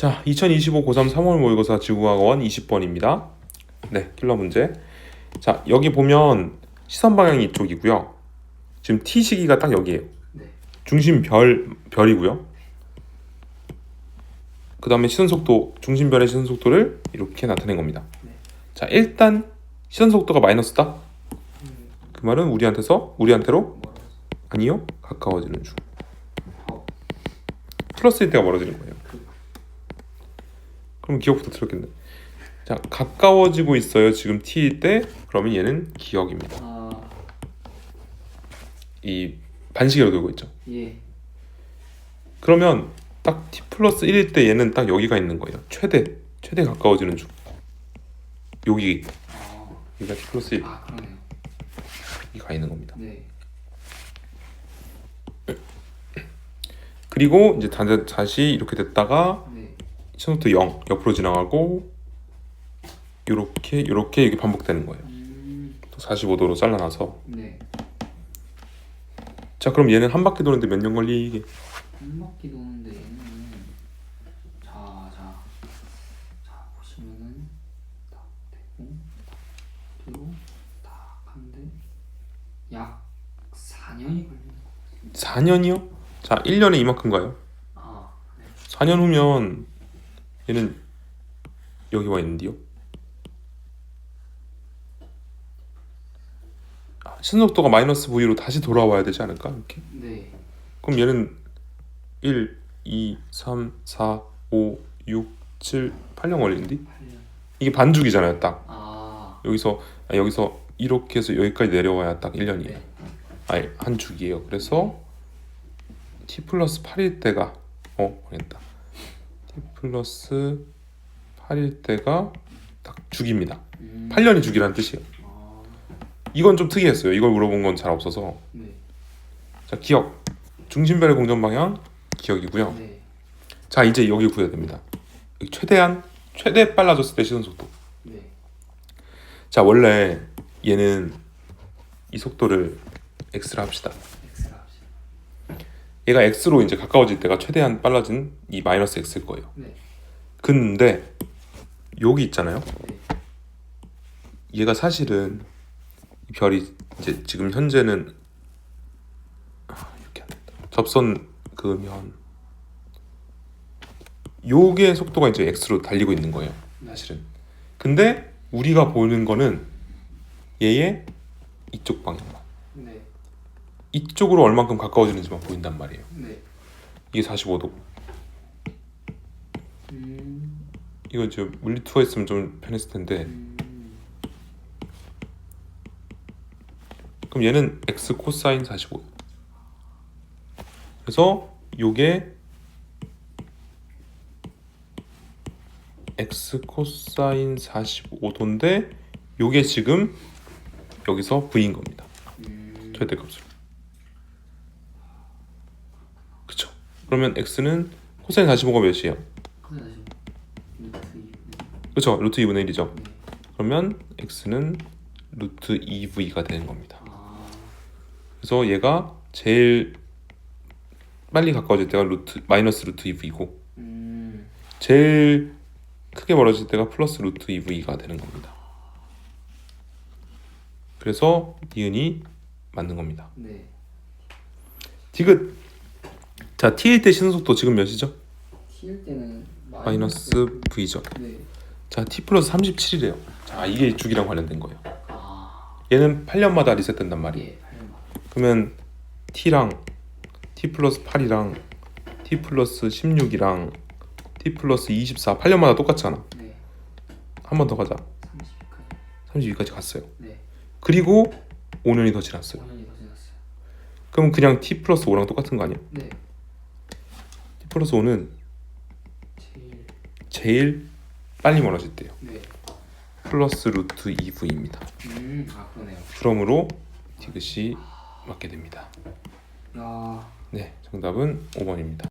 자, 2025 고3 3월 모의고사 지구과학원 20번입니다. 네, 킬러 문제. 자, 여기 보면 시선 방향이 이쪽이고요. 지금 T 시기가 딱 여기에요. 네. 중심 별 별이고요. 그 다음에 시선 속도, 중심 별의 시선 속도를 이렇게 나타낸 겁니다. 네. 자, 일단 시선 속도가 마이너스다. 음, 그 말은 우리한테서 우리한테로? 아니요 가까워지는 중. 어, 플러스일 때가 멀어지는 거예요. 그, 그럼 기억부터 틀렸겠네. 자, 가까워지고 있어요. 지금 t일 때 그러면 얘는 기억입니다. 아, 이 반시계로 돌고 있죠. 예. 그러면 딱 t 플러스 1일 때 얘는 딱 여기가 있는 거예요. 최대 최대 가까워지는 중. 여기 아, 여기가 t 플러스 1아 그러네요. 가 있는 겁니다. 네. 그리고 이제 다- 다시 이렇게 됐다가 네. 시선부터 0 옆으로 지나가고 요렇게 요렇게 이게 반복되는 거예요. 음, 또 45도로 잘라놔서 네. 자 그럼 얘는 한 바퀴 도는데 몇 년 걸리게? 한 바퀴 도는데 얘는 자, 자, 자 보시면은 딱 되고 딱 뒤로 딱 한데 약 4년이 걸리는 거. 4년이요? 자 1년에 이만큼 가요. 아, 네. 4년 후면 얘는 여기 와 있는데요. 아, 신속도가 마이너스 V로 다시 돌아와야 되지 않을까? 이렇게. 네. 그럼 얘는 1, 2, 3, 4, 5, 6, 7, 8년 걸리는데? 8년. 이게 반죽이잖아요, 딱. 아, 여기서 아, 여기서 이렇게 해서 여기까지 내려와야 딱 1년이에요. 네. 아니, 한 죽이에요. 그래서 t 플러스 8일 때가 어, 망했다. 플러스 8일 때가 딱 죽입니다. 음, 8년이 죽이라는 뜻이에요. 아, 이건 좀 특이했어요. 이걸 물어본 건 잘 없어서. 네. 자, 기억. 중심별의 공전 방향 기억이고요. 네. 자, 이제 여기 구해야 됩니다. 여기 최대한 최대 빨라졌을 때 시선 속도. 네. 자, 원래 얘는 이 속도를. 엑스라 합시다. 얘가 x로 이제 가까워질 때가 최대한 빨라진 이 마이너스 x일 거예요. 네. 근데 여기 있잖아요. 네. 얘가 사실은 이 별이 이제 지금 현재는 아, 이렇게 안 된다. 접선 그으면 요게 속도가 이제 x로 달리고 있는 거예요. 사실은. 근데 우리가 보는 거는 얘의 이쪽 방향만. 네. 이쪽으로 얼만큼 가까워지는지만 보인단 말이에요. 네. 이게 45도. 음. 이거 이제 물리 투어 했으면 좀 편했을 텐데 음. 그럼 얘는 x 코사인 45. 그래서 요게 x 코사인 45도인데 요게 지금 여기서 v인 겁니다. 음. 최대값으로. 그러면 x는 코사인 45가 몇이에요? 그쵸? 루트 2분의 1이죠. 네. 그러면 x는 루트 2v가 되는 겁니다. 아. 그래서 얘가 제일 빨리 가까워질 때가 루트 마이너스 루트 2v고 음. 제일 크게 멀어질 때가 플러스 루트 2v가 되는 겁니다. 그래서 니은이 맞는 겁니다. 네. 디귿 자 t일 때 시선 속도 지금 몇이죠? T일 때는 마이너스 v죠. 네. 자 t 플러스 37이래요. 자 이게 주기랑 관련된 거예요. 아. 얘는 8년마다 리셋된단 말이에요. 예. 8년. 그러면 t랑 t 플러스 8이랑 t 플러스 16이랑 t 플러스 24 8년마다 똑같잖아. 네. 한 번 더 가자. 30까지. 32까지 갔어요. 네. 그리고 5년이 더 지났어요. 5년이 더 지났어요. 그럼 그냥 t 플러스 5랑 똑같은 거 아니야? 네. 플러스 5는 제일. 제일 빨리 멀어질 때요. 네. 플러스 루트 2v입니다. 음. 아 그러네요. 그러므로 디귿이 맞게 됩니다. 야. 네, 정답은 5번입니다.